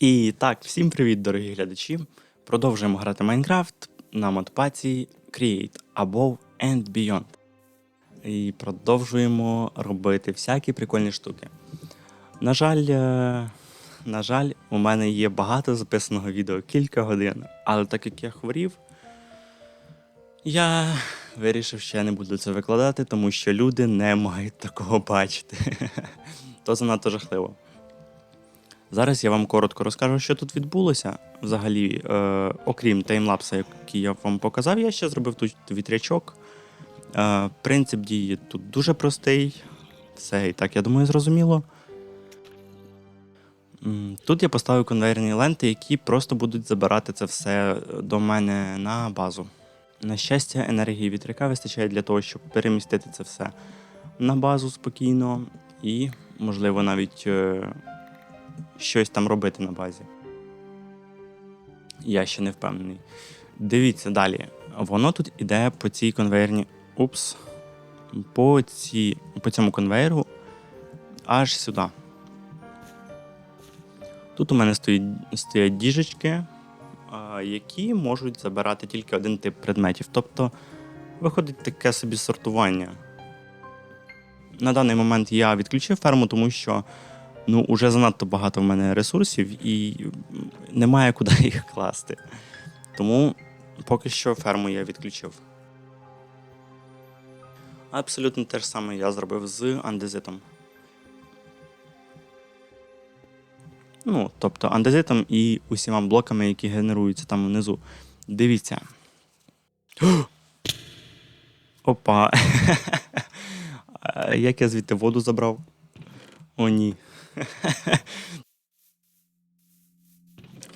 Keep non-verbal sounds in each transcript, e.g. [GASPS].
І так, всім привіт, дорогі глядачі. Продовжуємо грати Майнкрафт на модпаці Create Above and Beyond. І продовжуємо робити всякі прикольні штуки. На жаль, е, на жаль, у мене є багато записаного відео, кілька годин. Але так як я хворів, я вирішив, що я не буду це викладати, тому що люди не мають такого бачити. [LAUGHS] То занадто жахливо. Зараз я вам коротко розкажу, що тут відбулося. Взагалі, е, окрім таймлапса, який я вам показав, я ще зробив тут вітрячок. Е, принцип дії тут дуже простий. Все і так, я думаю, зрозуміло. Тут я поставив конвейерні ленти, які просто будуть забирати це все до мене на базу. На щастя, енергії вітряка вистачає для того, щоб перемістити це все на базу спокійно і, можливо, навіть е, щось там робити на базі. Я ще не впевнений. Дивіться далі. Воно тут іде по цій конвейерні. Упс. По, ці, по цьому конвейеру аж сюди. Тут у мене стоїть, стоять діжечки, які можуть забирати тільки один тип предметів. Тобто виходить таке собі сортування. На даний момент я відключив ферму, тому що ну, уже занадто багато в мене ресурсів і немає куди їх класти. Тому поки що ферму я відключив. Абсолютно те ж саме я зробив з андезитом. Ну, тобто андезитом і усіма блоками, які генеруються там внизу. Дивіться. [GASPS] Опа. [LAUGHS] Як я звідти воду забрав? О, ні. [LAUGHS]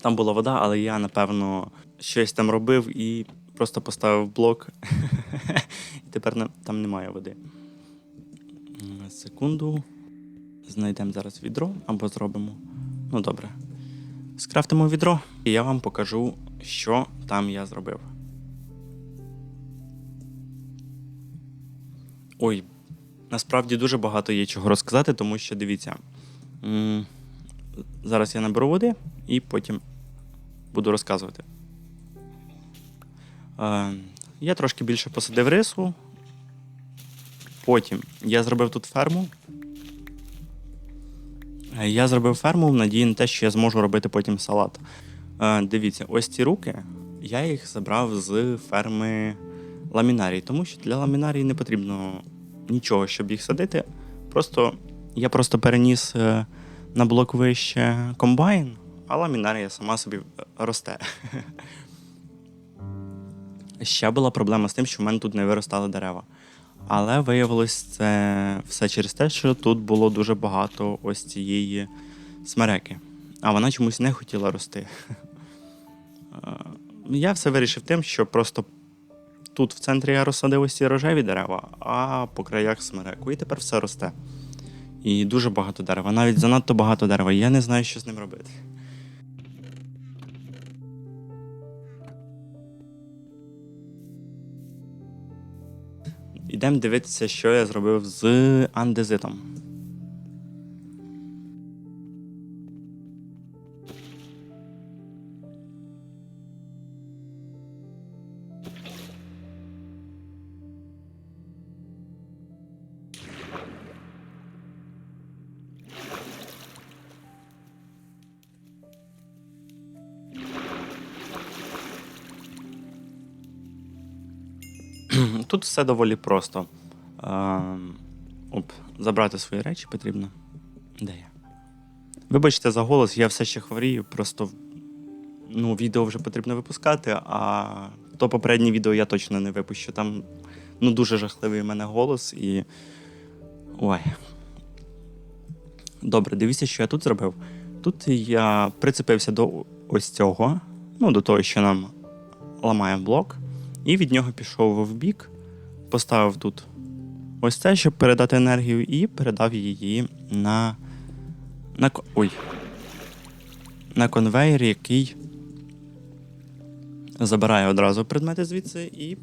Там була вода, але я, напевно, щось там робив і просто поставив блок. [LAUGHS] І тепер там немає води. Секунду. Знайдемо зараз відро або зробимо. Ну, добре. Скрафтимо відро, і я вам покажу, що там я зробив. Ой, насправді дуже багато є чого розказати, тому що дивіться. Зараз я наберу води і потім буду розказувати. Е, Я трошки більше посадив рису. Потім я зробив тут ферму. Е, Я зробив ферму в надії на те, що я зможу робити потім салат. Е, Дивіться, ось ці руки я їх забрав з ферми ламінарій, тому що для ламінарій не потрібно нічого, щоб їх садити. Просто я просто переніс е, на блок вище комбайн, а ламінарія сама собі е, росте. [LAUGHS] Ще була проблема з тим, що в мене тут не виростали дерева. Але виявилось це все через те, що тут було дуже багато ось цієї смереки. А вона чомусь не хотіла рости. [LAUGHS] Е, Я все вирішив тим, що просто тут в центрі я розсадив ось ці рожеві дерева, а по краях смереку. І тепер все росте. І дуже багато дерева, навіть занадто багато дерева. Я не знаю, що з ним робити. Ідемо дивитися, що я зробив з андезитом. Все доволі просто. Оп, забрати свої речі потрібно. Де я? Вибачте за голос, я все ще хворію, просто ну, відео вже потрібно випускати, а то попереднє відео я точно не випущу. Там ну, дуже жахливий у мене голос і. Ой. Добре, дивіться, що я тут зробив. Тут я прицепився до ось цього, ну, до того, що нам ламає блок, і від нього пішов в бік, поставив тут ось це, щоб передати енергію, і передав її на. на ой. На конвейер, який забирає одразу предмети звідси і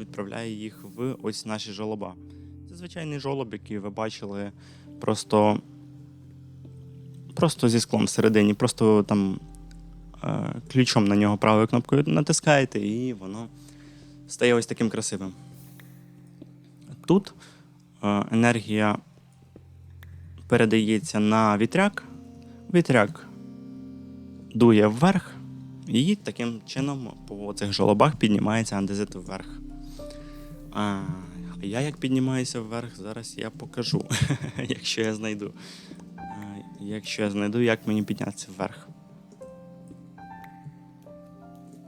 відправляє їх в ось наші жолоба. Це звичайний жолоб, який ви бачили просто, просто зі склом всередині, просто там е, ключом на нього правою кнопкою натискаєте, і воно стає ось таким красивим. Тут е, енергія передається на вітряк. Вітряк дує вверх, і таким чином по цих жолобах піднімається андезит вверх. А я як піднімаюся вверх, зараз я покажу, [LAUGHS] якщо я знайду. Якщо я знайду, як мені піднятися вверх.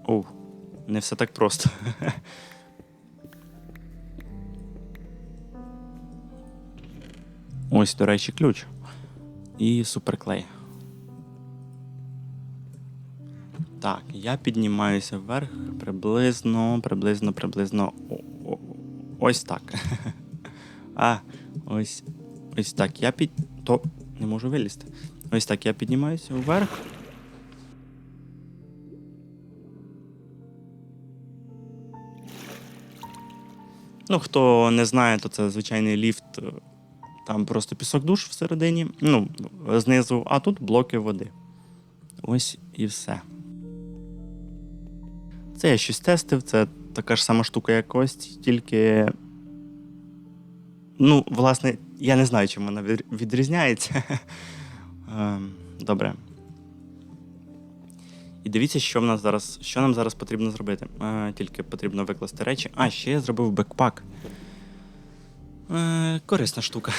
Оу, не все так просто. [LAUGHS] Ось, до речі, ключ. І суперклей. Так, я піднімаюся вверх приблизно, приблизно, приблизно. Ось так. [LAUGHS] А, ось. Ось так. Я під. То не можу вилізти. Ось так, я піднімаюся вверх. Ну, хто не знає, то це звичайний ліфт. Там просто пісок душ всередині, ну, знизу, а тут блоки води. Ось і все. Це я щось тестив, це така ж сама штука, як ось, тільки. Ну, власне, я не знаю, чим вона відрізняється. [LAUGHS] Ем, Добре. І дивіться, що в нас зараз, що нам зараз потрібно зробити. Е, Тільки потрібно викласти речі. А, ще я зробив бекпак. Е, Корисна штука.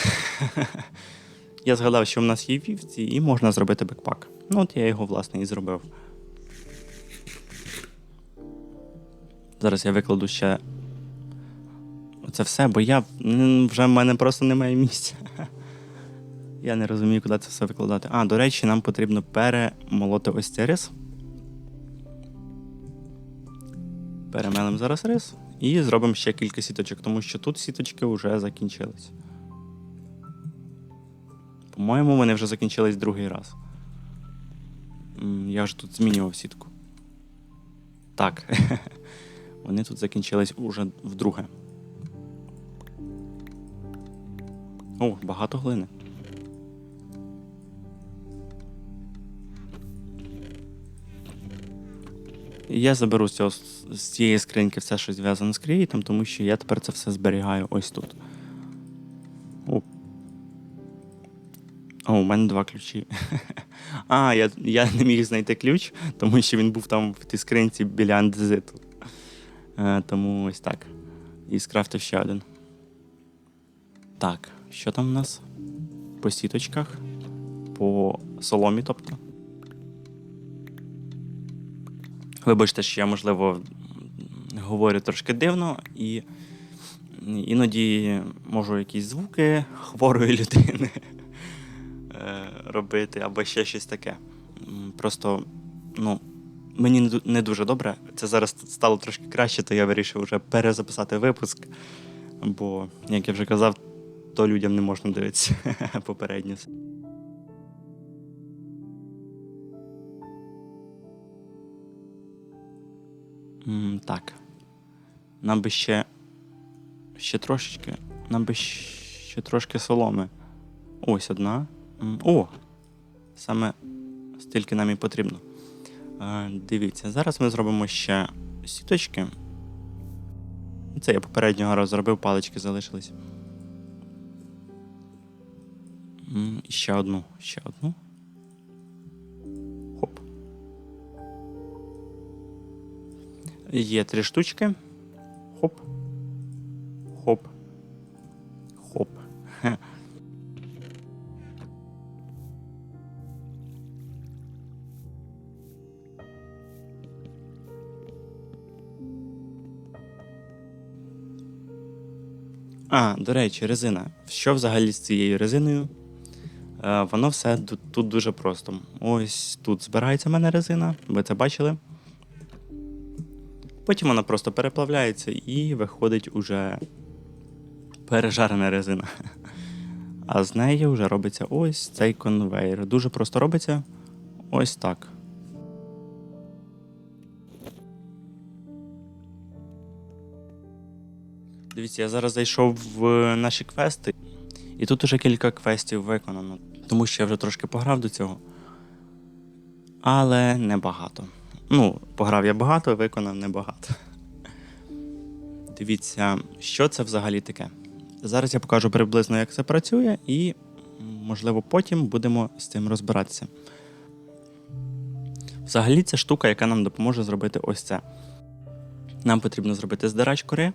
[LAUGHS] я згадав, що в нас є вівці, і можна зробити бекпак. Ну, от я його, власне, і зробив. Зараз я викладу ще це все, бо я вже в мене просто немає місця. [LAUGHS] Я не розумію, куди це все викладати. А, до речі, нам потрібно перемолоти ось цей рис. Перемелимо зараз рис і зробимо ще кілька сіточок, тому що тут сіточки вже закінчились. По-моєму, вони вже закінчились другий раз. Я вже тут змінював сітку. Так. [LAUGHS] Вони тут закінчились уже вдруге. О, багато глини. Я заберу з, цього, з цієї скриньки все, що зв'язане з креїтом, тому що я тепер це все зберігаю ось тут. О. О, у мене два ключі. [LAUGHS] А, я, я не міг знайти ключ, тому що він був там в тій скринці біля андезиту. Е, тому ось так. І скрафтив ще один. Так, що там у нас? По сіточках, по соломі, тобто. Вибачте, що я, можливо, говорю трошки дивно і іноді можу якісь звуки хворої людини е, робити або ще щось таке. Просто, ну, мені не дуже добре. Це зараз стало трошки краще, то я вирішив вже перезаписати випуск. Бо, як я вже казав, то людям не можна дивитися [LAUGHS] попередньо. М, Так. Нам би ще. Ще трошечки. Нам би ще трошки соломи. Ось одна. М, О! Саме стільки нам і потрібно. Е, Дивіться, зараз ми зробимо ще сіточки. Це я попереднього разу зробив, палички залишились. Ще одну, ще одну. Є три штучки. Хоп. Хоп. Хоп. А, до речі, резина. Що взагалі з цією резиною? Е, воно все тут дуже просто. Ось тут збирається в мене резина, ви це бачили. Потім вона просто переплавляється і виходить уже пережарена резина. А з неї вже робиться ось цей конвейер. Дуже просто робиться ось так. Дивіться, я зараз зайшов в наші квести, і тут уже кілька квестів виконано, тому що я вже трошки пограв до цього. Але небагато. Ну, пограв я багато, виконав небагато. Дивіться, що це взагалі таке. Зараз я покажу приблизно, як це працює, і, можливо, потім будемо з цим розбиратися. Взагалі, це штука, яка нам допоможе зробити ось це. Нам потрібно зробити здирач кори.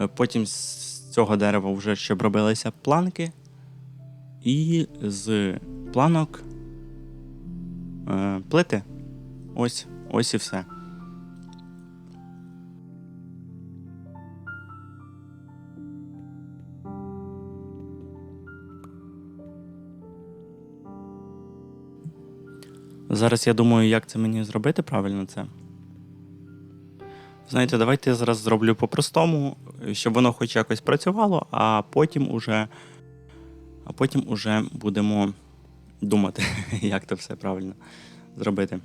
Е, Потім з цього дерева вже щоб робилися планки. І з планок е, плити. Ось, ось і все. Зараз я думаю, як це мені зробити правильно це. Знаєте, давайте я зараз зроблю по-простому, щоб воно хоч якось працювало, а потім уже, а потім уже будемо думати, [LAUGHS] як це все правильно зробити.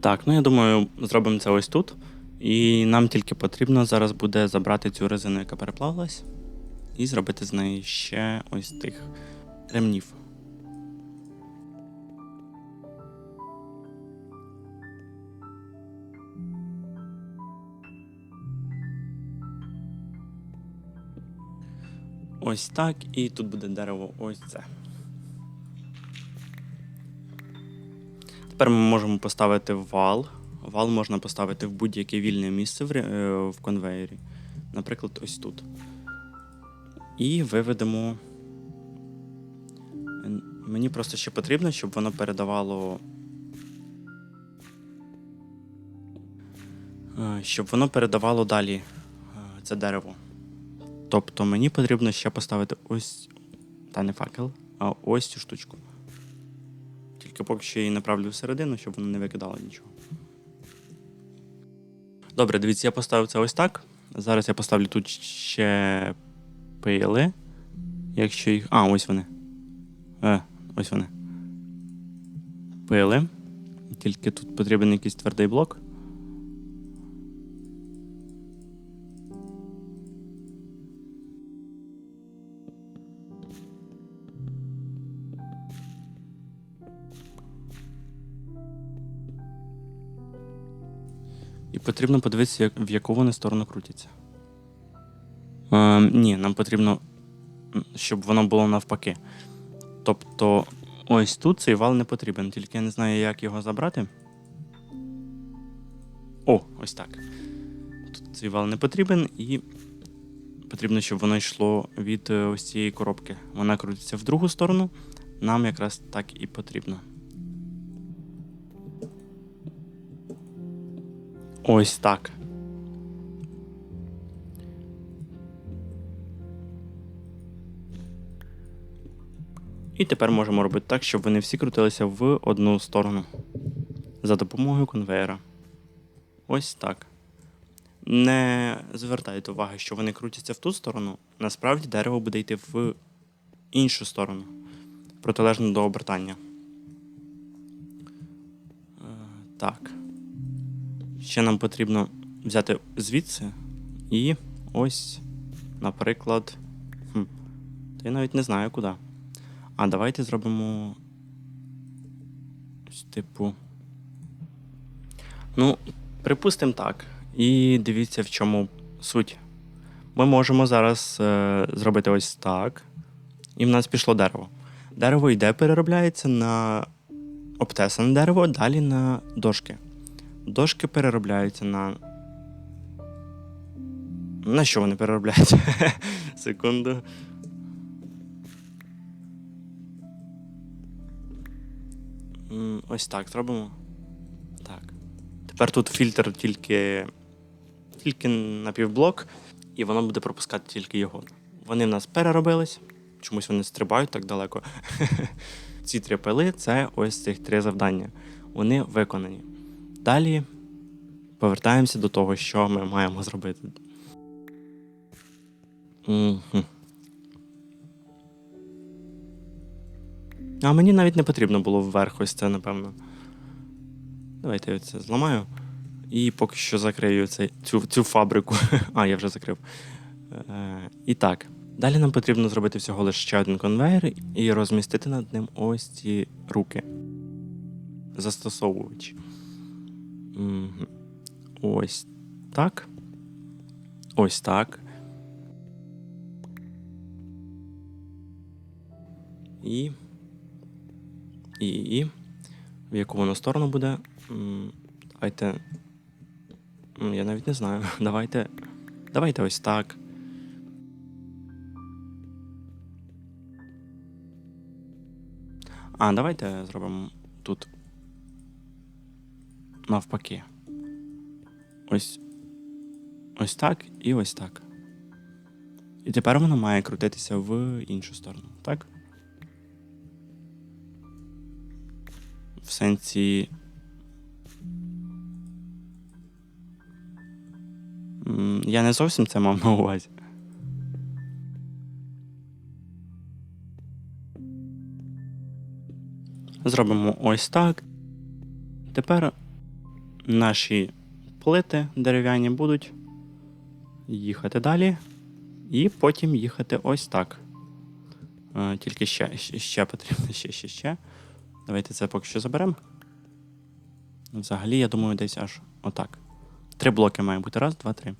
Так, ну я думаю, зробимо це ось тут. І нам тільки потрібно зараз буде забрати цю резину, яка переплавилась, і зробити з неї ще ось тих ремнів. Ось так, і тут буде дерево ось це. Тепер ми можемо поставити вал. Вал можна поставити в будь-яке вільне місце в, е, в конвеєрі. Наприклад, ось тут. І виведемо. Мені просто ще потрібно, щоб воно передавало. е, Щоб воно передавало далі е, це дерево. Тобто мені потрібно ще поставити ось. Та не факел, а ось цю штучку. Тільки поки що її направлю всередину, щоб вона не викидала нічого. Добре, дивіться, я поставив це ось так. Зараз я поставлю тут ще пили. Якщо їх. А, ось вони. Е, ось вони. Пили. Тільки тут потрібен якийсь твердий блок. Потрібно подивитися, в яку вони сторону крутяться. Е, ні, нам потрібно щоб воно було навпаки. Тобто, ось тут цей вал не потрібен, тільки я не знаю, як його забрати. О, ось так. Тут цей вал не потрібен, і потрібно, щоб воно йшло від е, ось цієї коробки. Вона крутиться в другу сторону. Нам якраз так і потрібно. Ось так. І тепер можемо робити так, щоб вони всі крутилися в одну сторону за допомогою конвейера. Ось так. Не звертайте уваги, що вони крутяться в ту сторону. Насправді дерево буде йти в іншу сторону, протилежно до обертання. Е, Так. Ще нам потрібно взяти звідси і ось, наприклад. Хм, та я навіть не знаю куди. А давайте зробимо. Ось, типу. Ну, припустимо так. І дивіться, в чому суть. Ми можемо зараз е, зробити ось так. І в нас пішло дерево. Дерево йде, переробляється на обтесане дерево, далі на дошки. Дошки переробляються на. На що вони переробляються? [LAUGHS] Секунду. Ось так зробимо. Так. Тепер тут фільтр тільки, тільки на півблок, і воно буде пропускати тільки його. Вони в нас переробились. Чомусь вони стрибають так далеко. [LAUGHS] Ці три пили це ось цих три завдання. Вони виконані. Далі повертаємося до того, що ми маємо зробити. Мгм. А мені навіть не потрібно було вверх ось це, напевно. Давайте я це зламаю. І поки що закрию цей, цю, цю фабрику. [LAUGHS] а, я вже закрив. Е, і так. Далі нам потрібно зробити всього лише ще один конвейер і розмістити над ним ось ці руки. Застосовувачі. Ось так. Ось так. І. І. і. В яку воно сторону буде? Давайте. Я навіть не знаю. [LAUGHS] Давайте. Давайте ось так. А, давайте зробимо тут. Навпаки. Ось. Ось так і ось так. І тепер воно має крутитися в іншу сторону, так? В сенсі. Я не зовсім це мав на увазі. Зробимо ось так. Тепер наші плити дерев'яні будуть їхати далі, і потім їхати ось так. Е, Тільки ще, ще, потрібно, ще, ще, ще. Давайте це поки що заберемо. Взагалі, я думаю, десь аж отак. Три блоки має бути. Раз, два, три.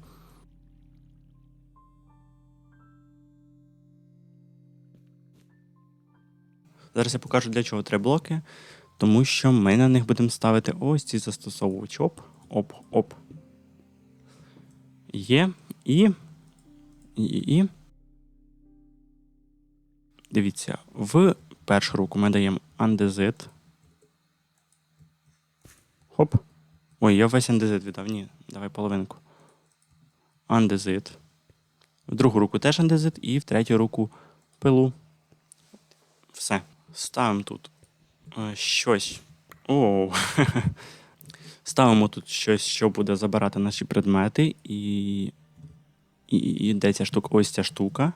Зараз я покажу, для чого три блоки. Тому що ми на них будемо ставити ось ці застосовувачі. Оп, оп, оп. Є. І. І. і. Дивіться, в першу руку ми даємо андезит. Хоп. Ой, я весь андезит віддав. Ні, давай половинку. Андезит. В другу руку теж андезит, і в третю руку пилу. Все. Ставимо тут щось. О. [LAUGHS] Ставимо тут щось, що буде забирати наші предмети, і. І, і де ця штука? Ось ця штука.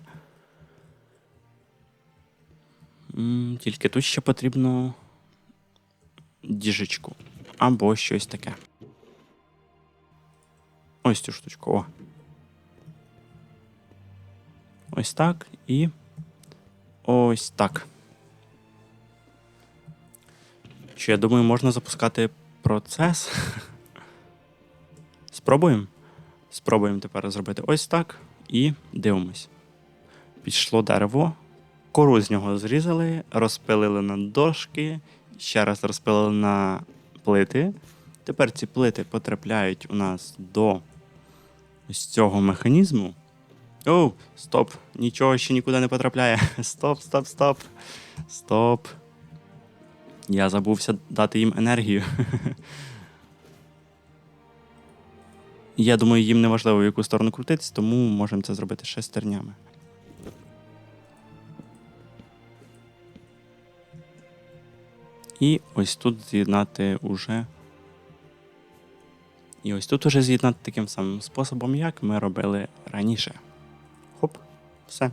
Тільки тут ще потрібно діжечку. Або щось таке. Ось цю штучку. О. Ось так і. Ось так. Що я думаю, можна запускати процес. [LAUGHS] Спробуємо. Спробуємо тепер зробити ось так і дивимось. пішло дерево, кору з нього зрізали, розпилили на дошки, ще раз розпилили на плити. Тепер ці плити потрапляють у нас до ось цього механізму. Оу, стоп! Нічого ще нікуди не потрапляє. [LAUGHS] Стоп, стоп, стоп. Стоп. Я забувся дати їм енергію. [LAUGHS] Я думаю, їм не важливо, в яку сторону крутитись, тому можемо це зробити шестернями. І ось тут з'єднати уже. І ось тут уже з'єднати таким самим способом, як ми робили раніше. Хоп, все.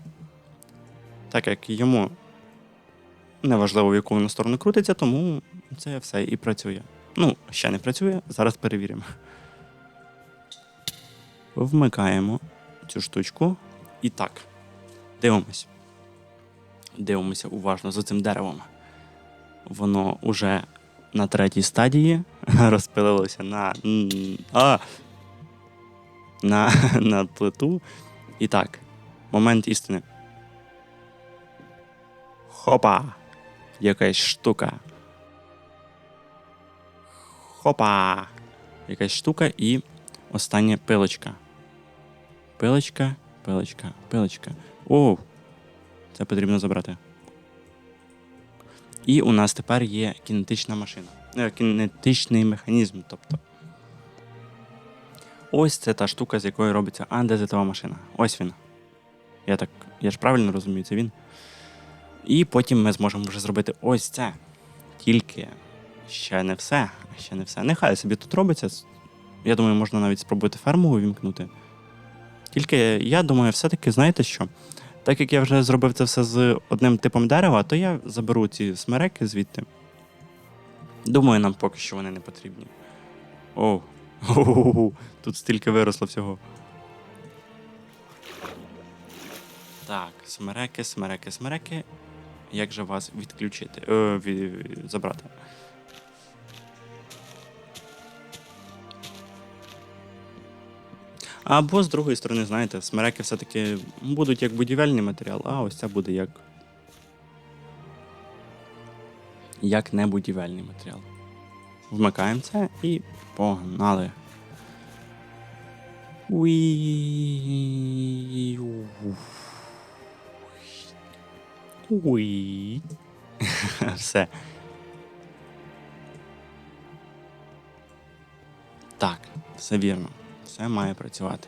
Так як йому неважливо, в яку воно сторону крутиться, тому це все і працює. Ну, ще не працює, зараз перевіримо. Вмикаємо цю штучку. І так. Дивимось. Дивимося уважно за цим деревом. Воно уже на третій стадії [LAUGHS] розпилилося на. А, на, [LAUGHS] на плиту. І так. Момент істини. Хопа! Якась штука. Хопа! Якась штука і остання пилочка. Пилочка, пилочка, пилочка. О! Це потрібно забрати. І у нас тепер є кінетична машина. Е, Кінетичний механізм. Тобто. Ось це та штука, з якої робиться андезитова машина. Ось він. Я так. Я ж правильно розумію, це він. І потім ми зможемо вже зробити ось це. Тільки ще не все. Ще не все. Нехай собі тут робиться. Я думаю, можна навіть спробувати ферму увімкнути. Тільки я думаю, все-таки, знаєте що? Так як я вже зробив це все з одним типом дерева, то я заберу ці смереки звідти. Думаю, нам поки що вони не потрібні. Оу. Оу, тут стільки виросло всього. Так, смереки, смереки, смереки. Як же вас відключити? Е, ві- забрати. Або з другої сторони, знаєте, смереки все-таки будуть як будівельний матеріал, а ось це буде як. Як не будівельний матеріал. Вмикаємо це і погнали. Уі. Уі. [LAUGHS] Все. Так, все вірно. Все має працювати.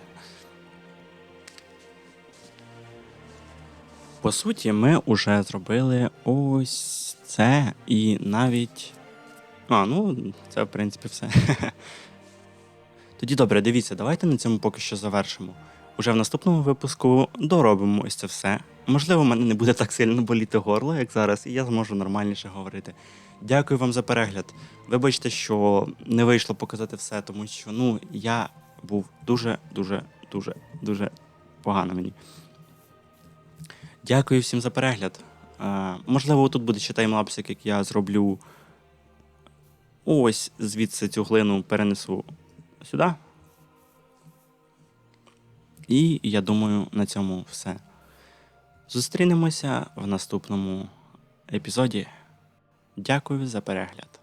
По суті, ми вже зробили ось це і навіть. А, ну, це в принципі все. [LAUGHS] Тоді добре, дивіться, давайте на цьому поки що завершимо. Уже в наступному випуску доробимо ось це все. Можливо, в мене не буде так сильно боліти горло, як зараз, і я зможу нормальніше говорити. Дякую вам за перегляд. Вибачте, що не вийшло показати все, тому що ну, я був дуже, дуже, дуже, дуже погано мені. Дякую всім за перегляд. Е, можливо, тут буде ще таймлапсик, як я зроблю. Ось звідси цю глину перенесу сюди. І я думаю, на цьому все. Зустрінемося в наступному епізоді. Дякую за перегляд.